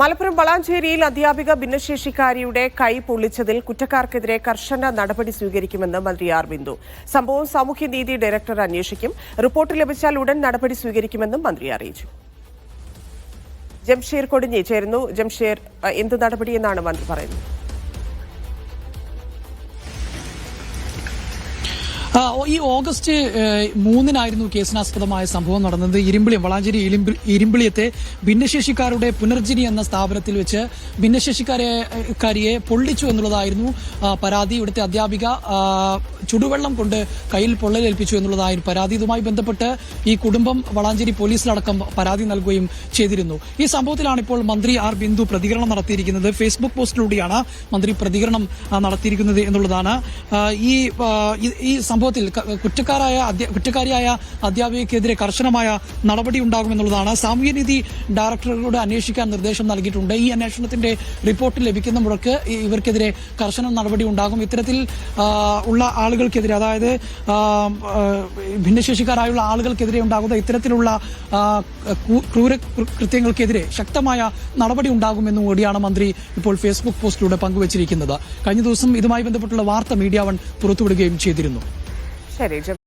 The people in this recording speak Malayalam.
മലപ്പുറം വളാഞ്ചേരിയിൽ അധ്യാപിക ഭിന്നശേഷിക്കാരിയുടെ കൈ പൊള്ളിച്ചതിൽ കുറ്റക്കാർക്കെതിരെ കർശന നടപടി സ്വീകരിക്കുമെന്ന് മന്ത്രി ആർ ബിന്ദു. സംഭവം സാമൂഹ്യനീതി ഡയറക്ടർ അന്വേഷിക്കും. റിപ്പോർട്ട് ലഭിച്ചാൽ ഉടൻ നടപടി സ്വീകരിക്കുമെന്നും മന്ത്രി അറിയിച്ചു. ജംഷീർ കൊടിഞ്ഞി ചേരുന്നു. ജംഷീർ എന്ത് നടപടിയെന്നാണ് മന്ത്രി പറയുന്നത്? ഈ ഓഗസ്റ്റ് മൂന്നിനായിരുന്നു കേസിനാസ്പദമായ സംഭവം നടന്നത്. ഇരുമ്പിളിയം വളാഞ്ചേരി ഇരുമ്പിളിയത്തെ ഭിന്നശേഷിക്കാരുടെ പുനർജനി എന്ന സ്ഥാപനത്തിൽ വെച്ച് ഭിന്നശേഷിക്കാരെ പൊള്ളിച്ചു എന്നുള്ളതായിരുന്നു പരാതി. ഇവിടുത്തെ അധ്യാപിക ചുടുവെള്ളം കൊണ്ട് കയ്യിൽ പൊള്ളലേൽപ്പിച്ചു എന്നുള്ളതായിരുന്നു പരാതി. ഇതുമായി ബന്ധപ്പെട്ട് ഈ കുടുംബം വളാഞ്ചേരി പോലീസിലടക്കം പരാതി നൽകുകയും ചെയ്തിരുന്നു. ഈ സംഭവത്തിലാണ് ഇപ്പോൾ മന്ത്രി ആർ ബിന്ദു പ്രതികരണം നടത്തിയിരിക്കുന്നത്. ഫേസ്ബുക്ക് പോസ്റ്റിലൂടെയാണ് മന്ത്രി പ്രതികരണം നടത്തിയിരിക്കുന്നത് എന്നുള്ളതാണ്. ഈ സംഭവം സംഭവത്തിൽ കുറ്റക്കാരായ കുറ്റക്കാരിയായ അധ്യാപികക്കെതിരെ കർശനമായ നടപടി ഉണ്ടാകുമെന്നുള്ളതാണ്. സാമൂഹ്യനീതി ഡയറക്ടറോട് അന്വേഷിക്കാൻ നിർദ്ദേശം നൽകിയിട്ടുണ്ട്. ഈ അന്വേഷണത്തിന്റെ റിപ്പോർട്ട് ലഭിക്കുന്ന മുറക്ക് ഇവർക്കെതിരെ കർശന നടപടി ഉണ്ടാകും. ഇത്തരത്തിൽ ഉള്ള ആളുകൾക്കെതിരെ അതായത് ഭിന്നശേഷിക്കാരായുള്ള ആളുകൾക്കെതിരെ ഉണ്ടാകുന്ന ഇത്തരത്തിലുള്ള ക്രൂര കൃത്യങ്ങൾക്കെതിരെ ശക്തമായ നടപടി ഉണ്ടാകുമെന്നും കൂടിയാണ് മന്ത്രി ഇപ്പോൾ ഫേസ്ബുക്ക് പോസ്റ്റിലൂടെ പങ്കുവച്ചിരിക്കുന്നത്. കഴിഞ്ഞ ദിവസം ഇതുമായി ബന്ധപ്പെട്ടുള്ള വാർത്ത മീഡിയ വൺ പുറത്തുവിടുകയും ചെയ്തിരുന്നു. ശരി ജം